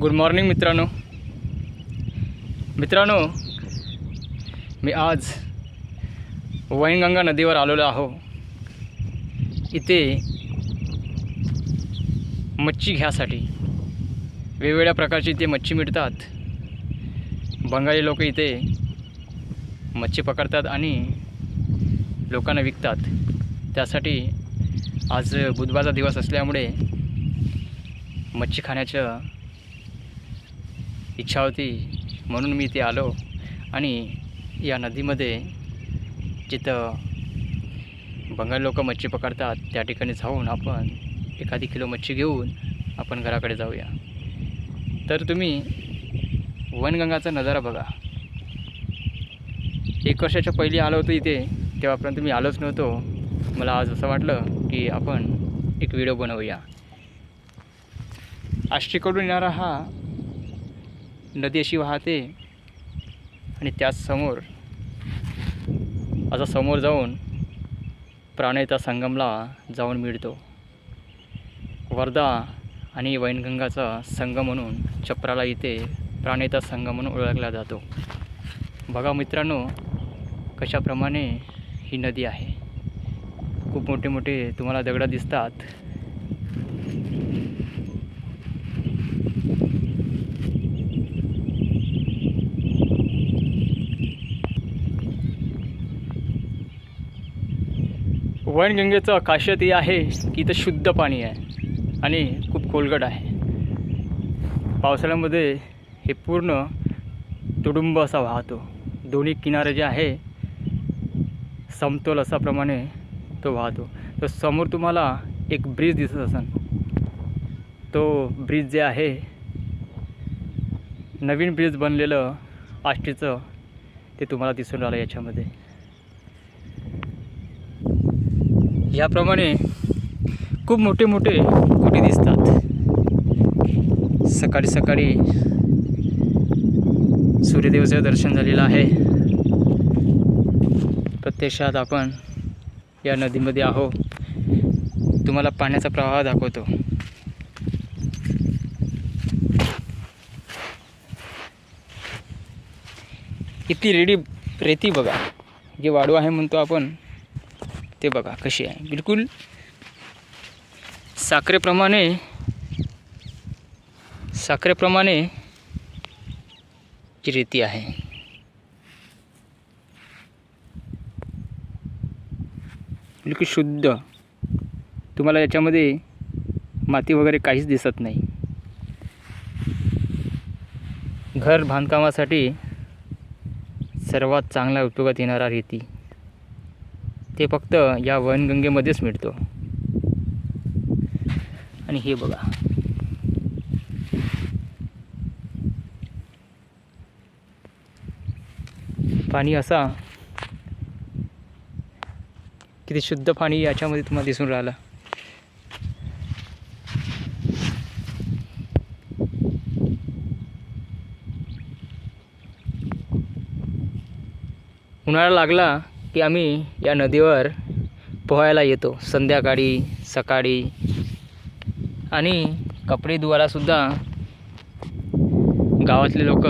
Good morning मित्रांनो. मित्रांनो मी आज वैनगंगा नदीवर आलेलो आहो. इथे मच्छी घ्यासाठी वेगवेगळ्या प्रकारची इथे मच्छी मिळतात. बंगाली लोक इथे मच्छी पकडतात आणि लोकांना विकतात. त्यासाठी आज बुधवारचा दिवस असल्यामुळे मच्छी खाण्याचं इच्छा होती म्हणून मी इथे आलो आणि या नदीमध्ये जिथं बंगाल लोक मच्छी पकडतात त्या ठिकाणी जाऊन आपण एखादी किलो मच्छी घेऊन आपण घराकडे जाऊया. तर तुम्ही वनगंगाचा नजारा बघा. एक वर्षाच्या पहिली आलो होतो इथे तेव्हापर्यंत मी आलोच नव्हतो. मला आज असं वाटलं की आपण एक व्हिडिओ बनवूया. आष्टीकडून येणारा हा नदी अशी वाहते आणि त्याचसमोर असा समोर जाऊन प्राणयता संगमला जाऊन मिळतो. वर्धा आणि वैनगंगाचा संगम म्हणून चप्राला इथे प्राणयता संगम म्हणून ओळखला जातो. बघा मित्रांनो कशाप्रमाणे ही नदी आहे. खूप मोठे मोठे तुम्हाला दगडं दिसतात. वनगंगेचं खासियत ही आहे की इथं शुद्ध पाणी आहे आणि खूप खोलगट आहे. पावसाळ्यामध्ये हे पूर्ण तुडुंब असा वाहतो. दोन्ही किनारे जे आहे समतोल असाप्रमाणे तो वाहतो. तर समोर तुम्हाला एक ब्रिज दिसत असेल तो ब्रिज जे आहे नवीन ब्रिज बनलेलं आष्टीचं ते तुम्हाला दिसून राहिलं याच्यामध्ये. याप्रमाणे खूप मोठे मोठे कुटी दिसतात. सकाळी सकाळी सूर्यदेवाचं दर्शन झालेलं आहे. प्रत्यक्षात आपण या नदीमध्ये आहो तुम्हाला पाण्याचा प्रवाह दाखवतो. किती रेडी रेती बघा. जे वाडू आहे म्हणतो आपण ते बघा कशी आहे. बिलकुल साखरेप्रमाणे साखरेप्रमाणे जी रेती आहे. बिलकुल शुद्ध. तुम्हाला याच्यामध्ये माती वगैरे काहीच दिसत नाही. घर बांधकामासाठी सर्वात चांगला उपयोगात येणारा रेती. ते फक्त या वनगंगेमध्येच मिळतो. आणि हे बघा. पाणी असा किती शुद्ध पाणी याच्यामध्ये तुम्हाला दिसून राहिलं. उन्हाळा लागला की आम्ही या नदीवर पोहायला येतो. संध्याकाळी सकाळी. आणि कपडे धुवायलासुद्धा गावातले लोक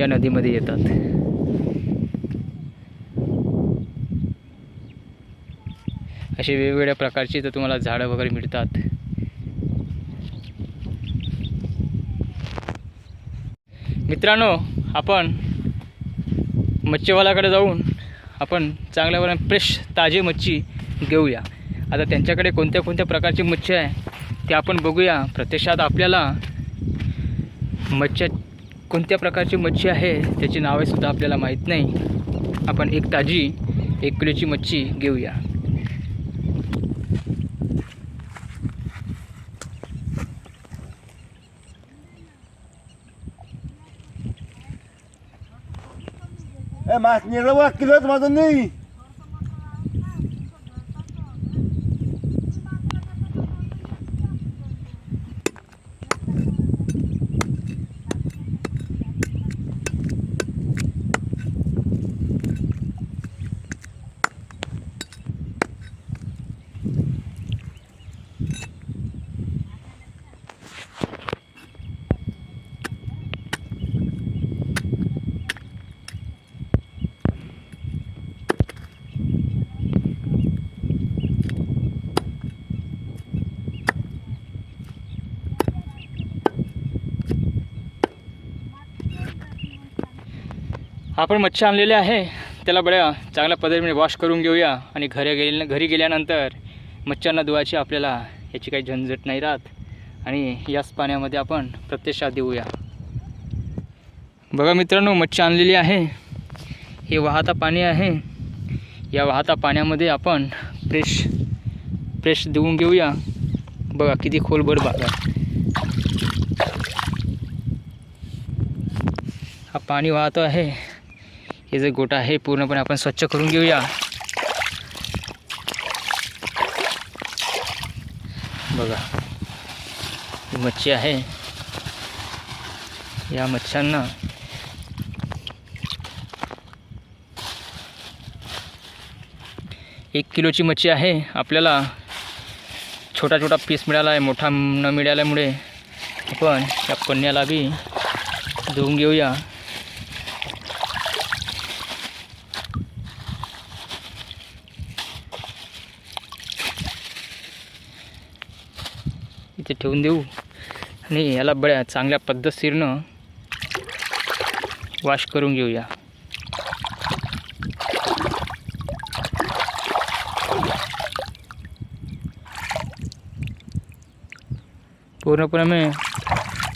या नदीमध्ये येतात. असे वेगवेगळ्या प्रकारची तर तुम्हाला झाडं वगैरे मिळतात. मित्रांनो आपण मच्छीवाल्याकडे जाऊन आपण चांगल्या प्रकारे फ्रेश ताजी मच्छी घेऊया. आता त्यांच्याकडे कोणत्या कोणत्या प्रकारची मच्छी आहे ते आपण बघूया. प्रत्यक्षात आपल्याला मच्छ्या कोणत्या प्रकारची मच्छी आहे त्याची नावेसुद्धा आपल्याला माहीत नाही. आपण एक ताजी एक किलोची मच्छी घेऊया. ए मास निघलं बघ किलोच माझं नाही आपण मच्छी आणलेली आहे. त्याला बड्या चांगल्या पद्धतीने वॉश करून घेऊया. आणि घरी गेल्या घरी गेल्यानंतर मच्छ्यांना धुवायची आपल्याला याची काही झंझट नाही राहत. आणि याच पाण्यामध्ये आपण प्रत्यक्षात देऊया. बघा मित्रांनो मच्छी आणलेली आहे. हे वाहता पाणी आहे. या वाहता पाण्यामध्ये आपण फ्रेश फ्रेश देऊन घेऊया. बघा किती खोलभर बघा हा पाणी वाहतो आहे. हे जे गोटा आहे पूर्णपणे आपण स्वच्छ करून घेऊया. बघा ही मच्छी आहे. या मच्छ्यांना एक किलोची मच्छी आहे. आपल्याला छोटा छोटा पीस मिळाला आहे मोठा न मिळाल्यामुळे आपण या पन्न्याला बी धुवून घेऊया. ठेवून देऊ. आणि याला बऱ्या चांगल्या पद्धतशीरनं वॉश करून घेऊया. पूर्णपणे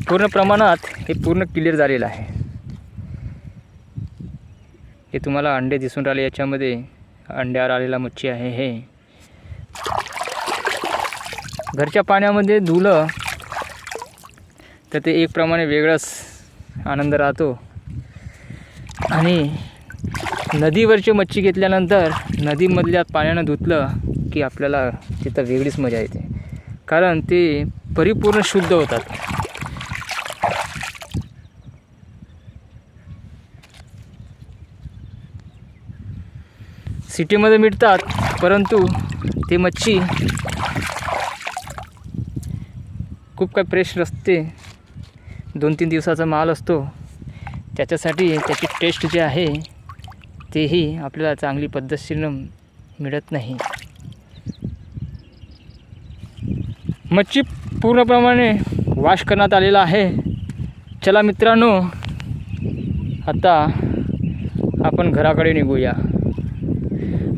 पूर्ण प्रमाणात हे पूर्ण क्लिअर झालेलं आहे. हे तुम्हाला अंडे दिसून राहिले याच्यामध्ये अंड्यावर आलेला मच्छी आहे हे. घरच्या पाण्यामध्ये धुलं तर ते एक प्रमाणे वेगळाच आनंद राहतो. आणि नदीवरची मच्छी घेतल्यानंतर नदीमधल्या पाण्यानं धुतलं की आपल्याला तिथं वेगळीच मजा येते. कारण ते परिपूर्ण शुद्ध होतात. सिटीमध्ये मिळतात परंतु ते मच्छी खूप काही फ्रेश असते दोन तीन दिवसाचा माल असतो. त्याच्यासाठी त्याची टेस्ट जी आहे तेही आपल्याला चांगली पद्धतशीरनं मिळत नाही. मच्छी पूर्णप्रमाणे वाश करण्यात आलेला आहे. चला मित्रांनो आता आपण घराकडे निघूया.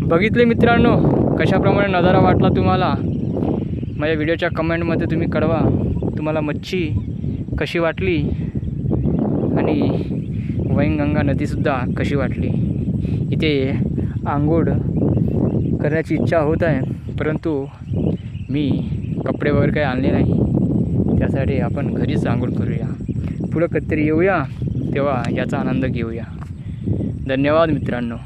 बघितले मित्रांनो कशाप्रमाणे नजारा वाटला तुम्हाला? माझ्या व्हिडिओच्या कमेंटमध्ये तुम्ही कळवा. तुम्हाला मच्छी कशी वाटली? आणि वैनगंगा नदीसुद्धा कशी वाटली? इथे आंघोळ करण्याची इच्छा होत आहे परंतु मी कपडे वगैरे काही आणले नाही. त्यासाठी आपण घरीच आंघोळ करूया. पुढं कधीतरी येऊया तेव्हा याचा आनंद घेऊया. धन्यवाद मित्रांनो.